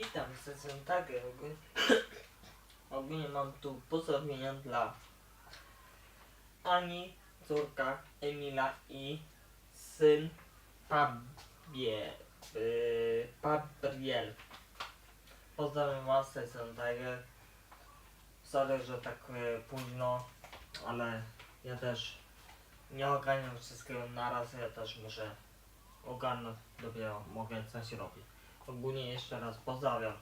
Witam, jestem Tiger. Ogólnie, mam tu pozdrowienia dla Ani, córka Emila i syn Fabie, yy, Fabriel. Pozdrawiam was, jestem Tiger. Sorry, że tak yy, późno, ale ja też nie ogarniam wszystkiego naraz, ja też muszę ogarnąć, dopiero mogę coś robić. Ogólnie jeszcze raz pozdrawiam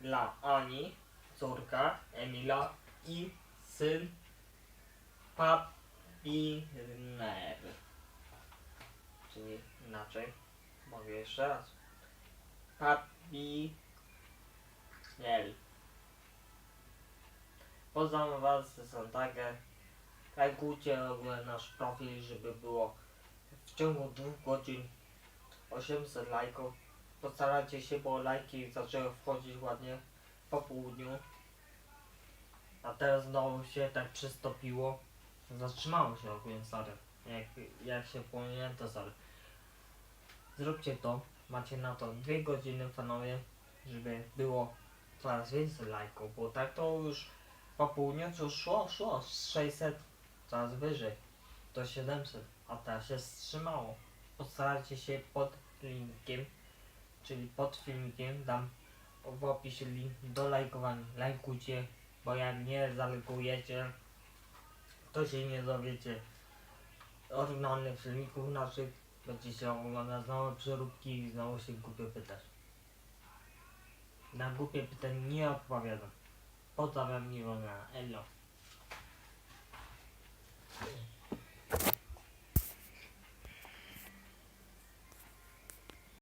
dla Ani, córka Emila i syn Papiner. Czyli inaczej, mogę jeszcze raz. Papinel. Pozdrawiam was z Santager. Lajkujcie ogólnie nasz profil, żeby było w ciągu dwóch godzin 800 lajków. Postarajcie się, bo lajki zaczęły wchodzić ładnie po południu. A teraz znowu się tak przystopiło. Zatrzymało się ogólnie sorry. Jak, jak się płonie, to sorry. Zróbcie to. Macie na to dwie godziny panowie, żeby było coraz więcej lajków, bo tak to już po południu to szło, szło z 600 coraz wyżej do 700, a teraz się wstrzymało. Postarajcie się pod linkiem czyli pod filmikiem dam w opisie link do lajkowania. Lajkujcie, bo jak nie zalajkujecie, to się nie dowiecie oryginalnych filmików naszych. Będziecie oglądać znowu przeróbki i znowu się głupio pytać. Na głupie pytania nie odpowiadam. Pozdrawiam miło na Elo.